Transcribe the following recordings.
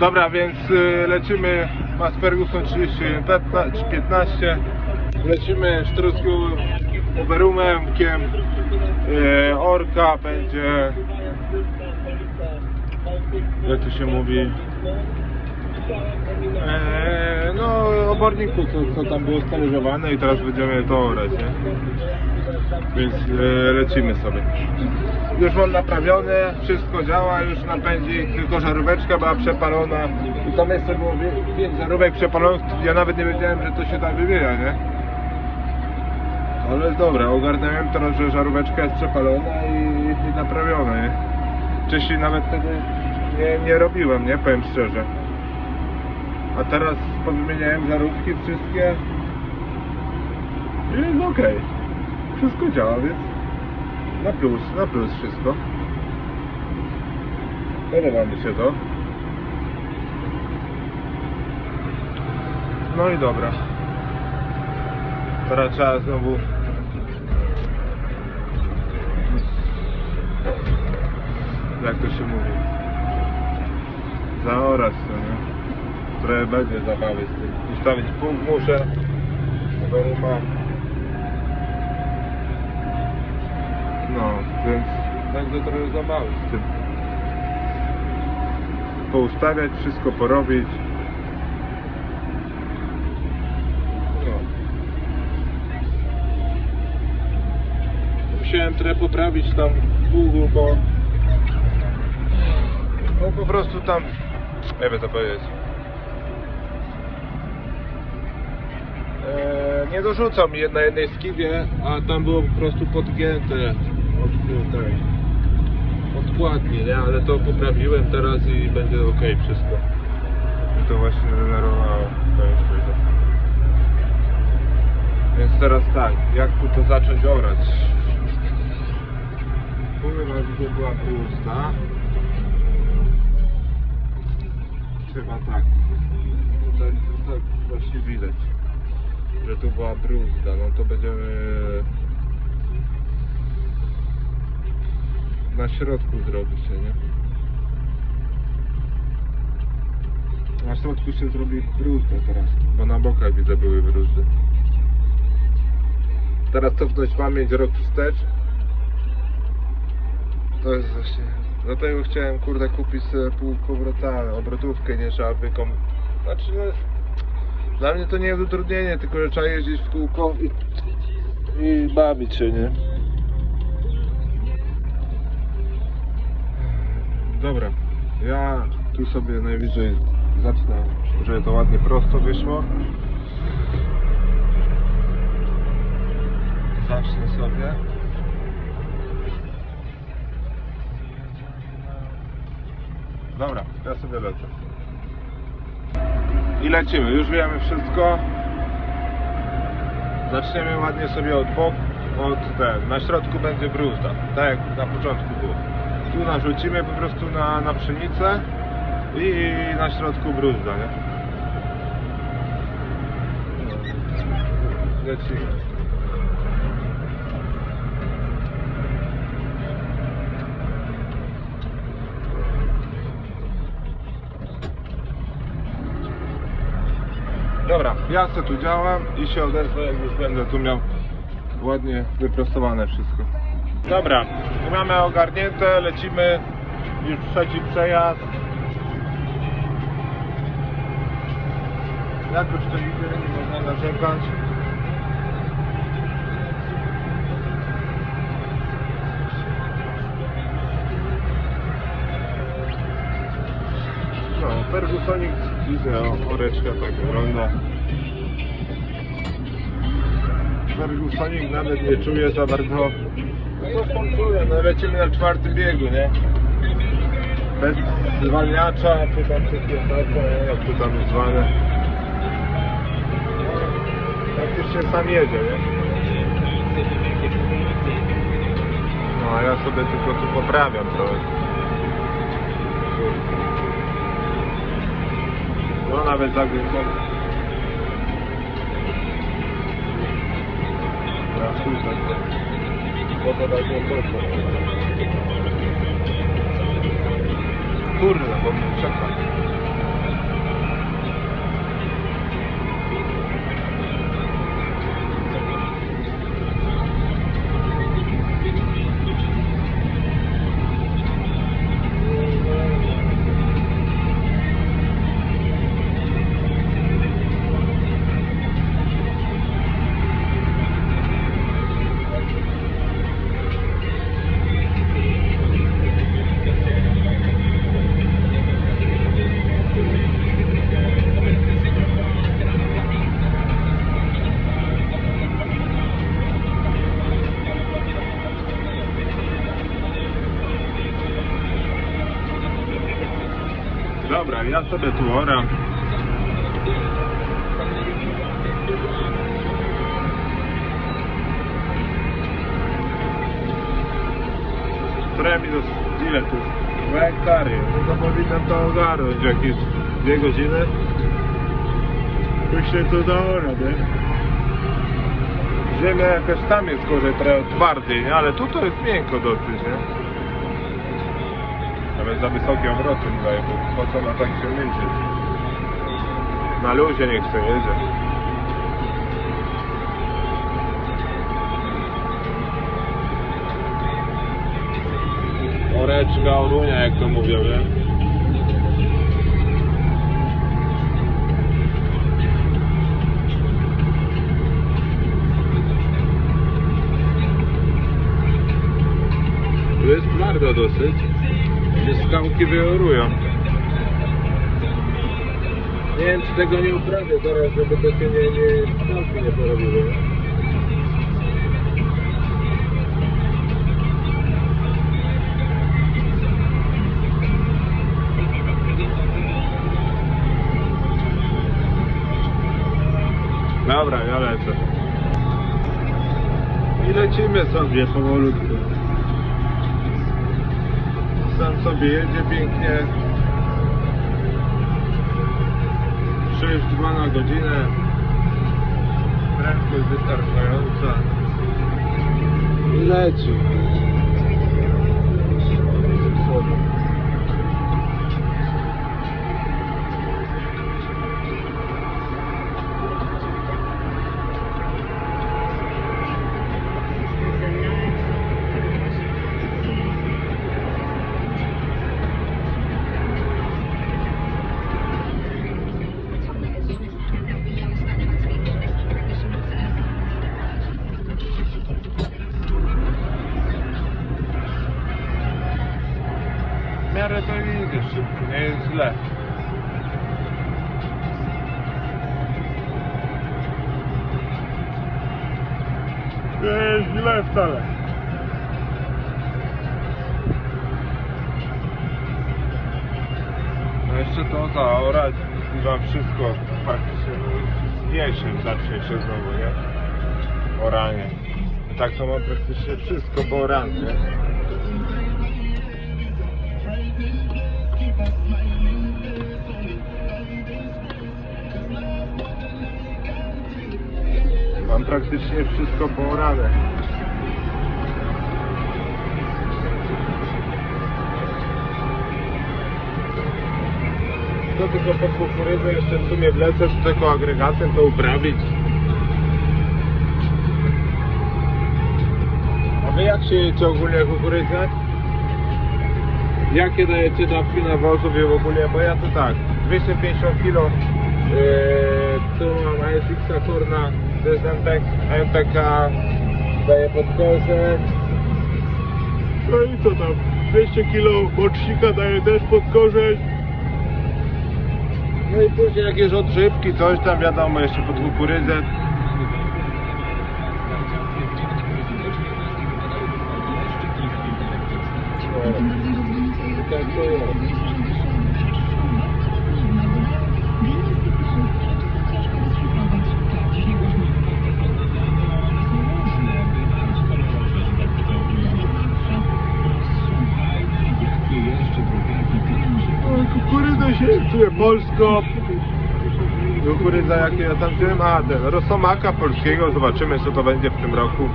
Dobra, więc y, lecimy. Mas Ferguson 3115 Lecimy sztruską Oberumemkiem. Y, Orka będzie. Jak to się mówi? Eee, no oborniku co, co tam było stależowane i teraz będziemy to orać, nie? Więc e, lecimy sobie. Już mam naprawione, wszystko działa, już napędzi, tylko żaróweczka była przepalona i tam jeszcze było wie- pięć żarówek przepalonych, ja nawet nie wiedziałem, że to się tak wybiera, nie? Ale dobra, ogarnąłem teraz, że żaróweczka jest przepalona i, i naprawiona, nie? Wcześniej nawet tego nie, nie robiłem, nie? Powiem szczerze. A teraz powymieniałem żarówki wszystkie i jest okej. Wszystko działa, więc na plus, na plus wszystko. Podoba mi się to. No i dobra. Teraz trzeba znowu jak to się mówi zaorać to, nie? Trochę będzie zabawy z tym. Ustawić punkt muszę. Bo ma. No, więc będzie trochę zabawy z tym. Poustawiać, wszystko porobić. No. Musiałem trochę poprawić tam długo, bo no po prostu tam wiem co powiedzieć. Nie dorzucał mi na jednej skiwie, a tam było po prostu podgięte od tej odkładnie, nie? Ale to poprawiłem teraz i będzie ok wszystko. I to właśnie szczerze. Więc teraz tak, jak tu to zacząć orać? Powiem, że była pusta. Chyba tak. Tak, tak właśnie widać, że tu była bruzda. No to będziemy na środku zrobić się, nie? Na środku się zrobi bruzda teraz, bo na bokach widzę były bruzdy. Teraz cofnąć pamięć rok wstecz. To jest właśnie. Dlatego chciałem kurde kupić sobie półkobrotane, obrotówkę, nie trzeba wykom... Znaczy no, dla mnie to nie jest utrudnienie, tylko że trzeba jeździć w kółko i, i bawić się, nie? Dobra, ja tu sobie najwyżej zacznę, żeby to ładnie prosto wyszło. Zacznę sobie. Dobra, ja sobie lecę. I lecimy, już wiemy wszystko. Zaczniemy ładnie sobie od boku, od ten, na środku będzie bruzda, tak jak na początku było. Tu narzucimy po prostu na, na pszenicę i na środku bruzda, nie? Lecimy. Dobra, ja co tu działam i się odezwę, jak już będę tu miał ładnie wyprostowane wszystko. Dobra, mamy ogarnięte, lecimy już trzeci przejazd. Jakoś to widzę, nie można narzekać. No, Fergusonik widzę, o, oreczka tak wygląda. Fergusonik nawet nie czuje za bardzo. No czuję, no lecimy na czwartym biegu, nie? Bez zwalniacza, czy tam przyspieszacza, jak to tam jest zwane. Praktycznie sam jedzie, nie? No a ja sobie tylko tu poprawiam trochę. No nawet zakręcony. Kurde, bo mnie czeka. Ja sobie tu oram. Trochę mi to... ile tu? Dwa hektary. No to powinnam to ogarnąć jakieś dwie godziny. Myślę to zaora, nie? Ziemia jakaś tam jest gorzej, trochę nie? Ale tu to jest miękko dosyć, nie? Nawet za wysokie obroty nie bo po co ma tak się? Na luzie niech chce jedzie. Oreczka, orunia, jak to mówią, nie? Tu jest twardo dosyć. Skałki wyorują. Nie wiem, czy tego nie uprawię teraz, żeby to się nie, nie skałki nie porobiły. Dobra, ja lecę. I lecimy sobie powolutku. Sam sobie jedzie pięknie. 6-2 na godzinę. Prędkość wystarczająca. I leci. No jeszcze to zaorać i wam wszystko praktycznie wiesień zacznie się znowu, nie? Oranie. Tak to mam praktycznie wszystko po oranie. Mam praktycznie wszystko poorane. To tylko pod kukurydzę jeszcze w sumie wlecę z tylko agregatem to uprawić. A wy jak siejecie ogólnie kukurydzę? Jakie dajecie dawki nawozów i w ogóle? Bo ja to tak, 250 kg yy, tu mam ASX Korna, to jest MTK, MTK daję pod korzeń. No i co tam, 200 kg bocznika daję też pod korzeń. No i później jakieś odżywki, coś tam wiadomo, jeszcze pod kukurydzę. Tak. Kukurydza się czuje polsko. Kukurydza jakie ja tam wziąłem? A, ten rosomaka polskiego. Zobaczymy co to będzie w tym roku.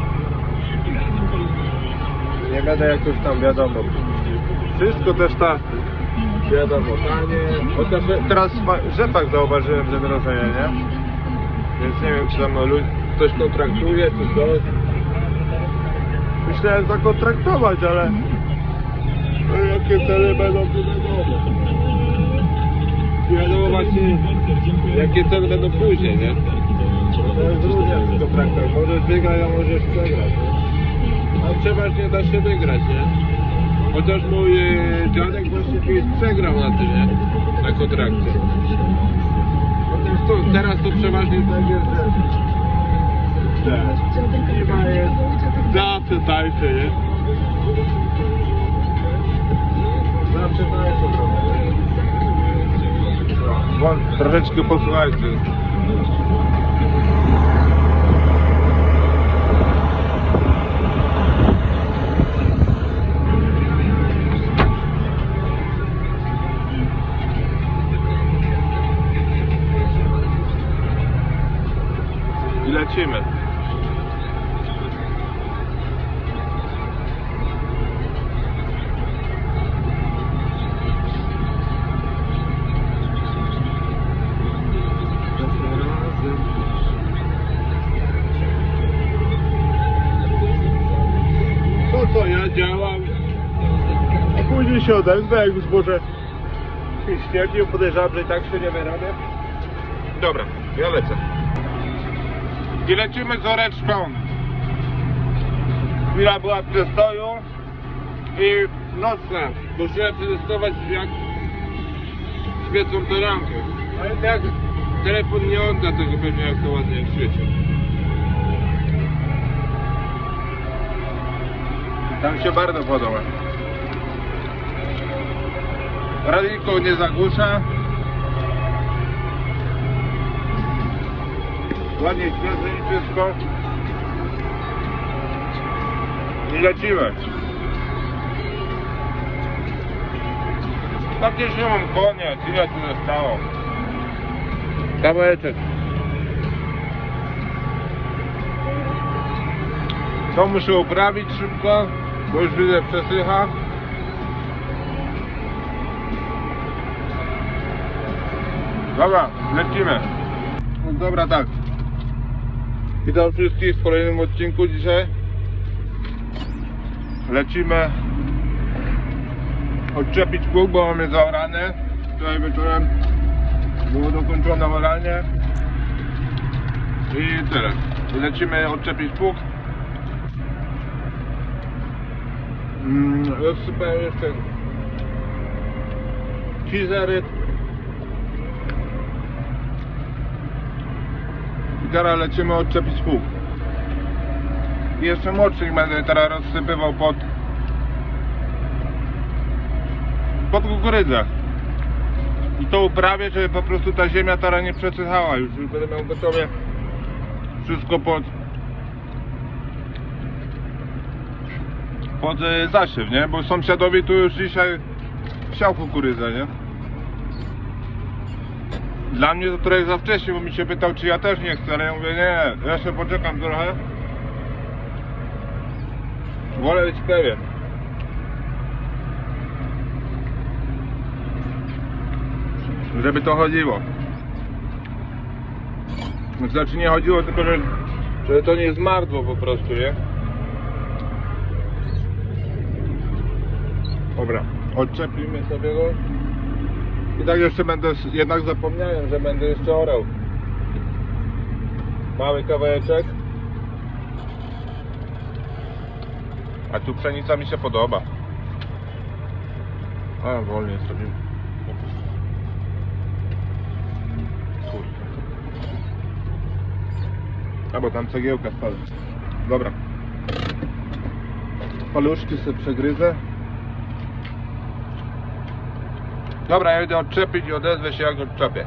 Nie będę jakoś tam wiadomo. Wszystko też ta wiadomo tanie. Chociaż teraz w rzepach zauważyłem, że drożeje, nie? Więc nie wiem czy tam ktoś kontraktuje czy coś. Myślałem zakontraktować, ale no, jakie cele będą to wiadomo. Wiadomo właśnie jakie cele będą później, nie? To jest różnie w kontraktach. Możesz wygrać, a możesz przegrać. A przeważnie da się wygrać, nie? Chociaż mój e, dziadek właśnie kiedyś przegrał na tym, nie? Na kontrakcie. Chociaż to, teraz to przeważnie tak jest, że... zawsze tańsze, nie? Zawsze tańsze trochę, nie? troszeczkę posłuchajcie. To ja działam, a później się odezwę, jak już może się stwierdził, podejrzewam, że i tak się nie wyrabię. Dobra, ja lecę. I lecimy z oreczką. Chwila była przestoju i nocna. Musiałem przetestować jak świecą te lampy. Ale tak telefon nie odda tego pewnie jak to ładnie świeci. Tam się bardzo podoba. Radyjko nie zagłusza. Ładnie świeże i wszystko. I lecimy. Tak już nie mam koniec. Ile tu zostało? Kawałeczek. To muszę uprawić szybko, widzę przesycha. Dobra, lecimy. No dobra, tak. Witam wszystkich w kolejnym odcinku dzisiaj. Lecimy odczepić pług, bo mamy zaorane. Wczoraj wieczorem było dokończone oranie. I tyle. Lecimy odczepić pług. Rozsypałem jeszcze fizery. I teraz lecimy odczepić pług. I jeszcze młodszych będę teraz rozsypywał pod pod kukurydzę. I to uprawię, żeby po prostu ta ziemia teraz nie przesychała. Już, już będę miał gotowe wszystko pod pod e, zasiew, nie? Bo sąsiadowi tu już dzisiaj siał kukurydzę, nie? Dla mnie to trochę za wcześnie, bo mi się pytał, czy ja też nie chcę, ale ja mówię, nie, ja jeszcze poczekam trochę. Wolę być pewien. Żeby to chodziło. Znaczy nie chodziło, tylko że, to nie zmarzło po prostu, nie? Dobra, odczepimy sobie go. I tak jeszcze będę, jednak zapomniałem, że będę jeszcze orał. Mały kawałeczek. A tu pszenica mi się podoba. A, wolniej zrobimy. Kurde. A, bo tam cegiełka spadła. Dobra. Paluszki sobie przegryzę. Dobra, ja idę odczepić i odezwę się jak odczepię.